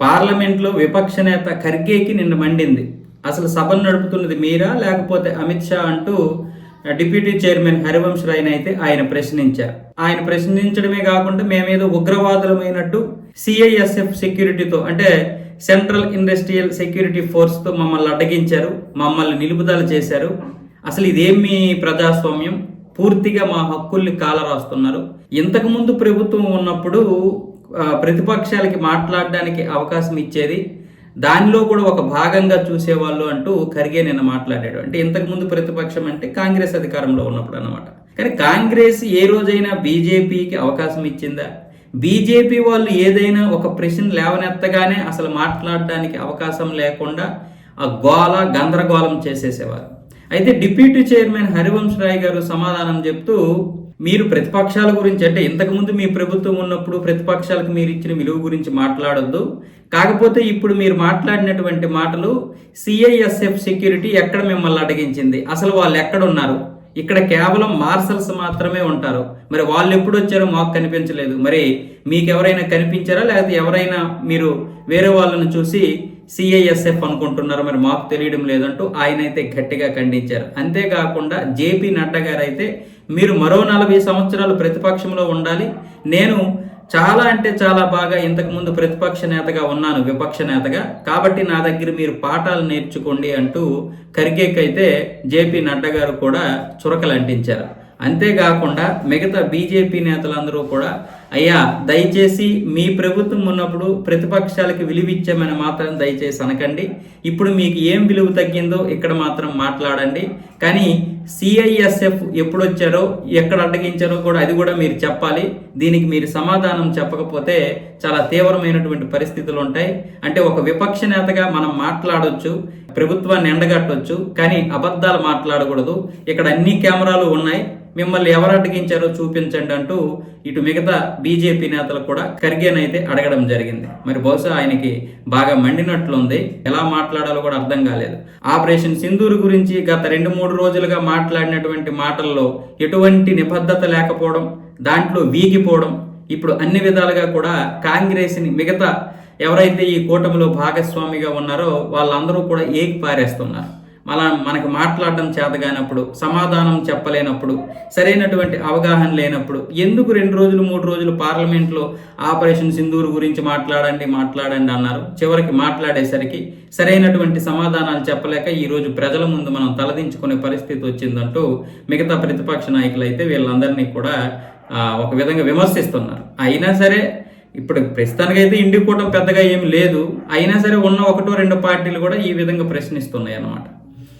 పార్లమెంట్లో విపక్ష నేత ఖర్గేకి నిన్న మండింది. అసలు సభను నడుపుతున్నది మీరా లేకపోతే అమిత్ షా అంటూ డిప్యూటీ చైర్మన్ హరివంశ్ రాయ్ని అయితే ఆయన ప్రశ్నించారు. ఆయన ప్రశ్నించడమే కాకుండా మేమేదో ఉగ్రవాదులమైనట్టు సిఐఎస్ఎఫ్ సెక్యూరిటీతో అంటే సెంట్రల్ ఇండస్ట్రియల్ సెక్యూరిటీ ఫోర్స్తో మమ్మల్ని అడ్డగించారు మమ్మల్ని నిలుపుదల చేశారు. అసలు ఇదేమి ప్రజాస్వామ్యం? పూర్తిగా మా హక్కుల్ని కాలరాస్తున్నారు. ఇంతకుముందు ప్రభుత్వం ఉన్నప్పుడు ప్రతిపక్షాలకి మాట్లాడడానికి అవకాశం ఇచ్చేది. దానిలో కూడా ఒక భాగంగా చూసేవాళ్ళు అంటూ ఖర్గే నిన్న మాట్లాడాడు. అంటే ఇంతకుముందు ప్రతిపక్షం అంటే కాంగ్రెస్ అధికారంలో ఉన్నప్పుడు అన్నమాట. కానీ కాంగ్రెస్ ఏ రోజైనా బీజేపీకి అవకాశం ఇచ్చిందా? బీజేపీ వాళ్ళు ఏదైనా ఒక ప్రశ్న లేవనెత్తగానే అసలు మాట్లాడడానికి అవకాశం లేకుండా ఆ గోల గందరగోళం చేసేసేవారు. అయితే డిప్యూటీ చైర్మన్ హరివంశ్ రాయ్ గారు సమాధానం చెప్తూ మీరు ప్రతిపక్షాల గురించి అంటే ఇంతకుముందు మీ ప్రభుత్వం ఉన్నప్పుడు ప్రతిపక్షాలకు మీరు ఇచ్చిన విలువ గురించి మాట్లాడొద్దు. కాకపోతే ఇప్పుడు మీరు మాట్లాడినటువంటి మాటలు సిఐఎస్ఎఫ్ సెక్యూరిటీ ఎక్కడ మిమ్మల్ని అడిగించింది? అసలు వాళ్ళు ఎక్కడున్నారు? ఇక్కడ కేవలం మార్షల్స్ మాత్రమే ఉంటారు. మరి వాళ్ళు ఎప్పుడు వచ్చారో మాకు కనిపించలేదు. మరి మీకు ఎవరైనా కనిపించారా? లేకపోతే ఎవరైనా మీరు వేరే వాళ్ళని చూసి సిఐఎస్ఎఫ్ అనుకుంటున్నారు? మరి మాకు తెలియడం లేదంటూ ఆయన అయితే గట్టిగా ఖండించారు. అంతేకాకుండా జేపీ నడ్డా గారు అయితే మీరు మరో నలభై సంవత్సరాలు ప్రతిపక్షంలో ఉండాలి. నేను చాలా అంటే చాలా బాగా ఇంతకుముందు ప్రతిపక్ష నేతగా ఉన్నాను విపక్ష నేతగా. కాబట్టి నా దగ్గర మీరు పాఠాలు నేర్చుకోండి అంటూ ఖర్గేకైతే జేపీ నడ్డా గారు కూడా చురకలు అంటించారు అంతేకాకుండా మిగతా బీజేపీ నేతలందరూ కూడా అయ్యా దయచేసి మీ ప్రభుత్వం ఉన్నప్పుడు ప్రతిపక్షాలకు విలువిచ్చామని మాత్రం దయచేసి అనకండి. ఇప్పుడు మీకు ఏం విలువ తగ్గిందో ఇక్కడ మాత్రం మాట్లాడండి. కానీ సిఐఎస్ఎఫ్ ఎప్పుడు వచ్చారో ఎక్కడ అడ్డగించారో కూడా అది కూడా మీరు చెప్పాలి. దీనికి మీరు సమాధానం చెప్పకపోతే చాలా తీవ్రమైనటువంటి పరిస్థితులు ఉంటాయి. అంటే ఒక విపక్ష నేతగా మనం మాట్లాడవచ్చు ప్రభుత్వాన్ని ఎండగట్టవచ్చు కానీ అబద్ధాలు మాట్లాడకూడదు. ఇక్కడ అన్ని కెమెరాలు ఉన్నాయి. మిమ్మల్ని ఎవరు అడ్డగించారో చూపించండి అంటూ ఇటు మిగతా బీజేపీ నేతలు కూడా ఖర్గేనైతే అడగడం జరిగింది. మరి బహుశా ఆయనకి బాగా మండినట్లుంది ఎలా మాట్లాడాలో కూడా అర్థం కాలేదు. ఆపరేషన్ సింధూరు గురించి గత రెండు మూడు రోజులుగా మాట్లాడినటువంటి మాటల్లో ఎటువంటి నిబద్ధత లేకపోవడం దాంట్లో వీగిపోవడం ఇప్పుడు అన్ని విధాలుగా కూడా కాంగ్రెస్ని మిగతా ఎవరైతే ఈ కూటమిలో భాగస్వామిగా ఉన్నారో వాళ్ళందరూ కూడా ఏకి పారేస్తున్నారు. మన మనకు మాట్లాడడం చేతగానప్పుడు సమాధానం చెప్పలేనప్పుడు సరైనటువంటి అవగాహన లేనప్పుడు ఎందుకు రెండు రోజులు మూడు రోజులు పార్లమెంట్లో ఆపరేషన్ సింధూర్ గురించి మాట్లాడండి మాట్లాడండి అన్నారు. చివరికి మాట్లాడేసరికి సరైనటువంటి సమాధానాలు చెప్పలేక ఈరోజు ప్రజల ముందు మనం తలదించుకునే పరిస్థితి వచ్చిందంటూ మిగతా ప్రతిపక్ష నాయకులు అయితే వీళ్ళందరినీ కూడా ఒక విధంగా విమర్శిస్తున్నారు. అయినా సరే ఇప్పుడు ప్రస్తుతానికైతే ఇండి కూటమి పెద్దగా ఏమి లేదు. అయినా సరే ఉన్న ఒకటో రెండు పార్టీలు కూడా ఈ విధంగా ప్రశ్నిస్తున్నాయి అన్నమాట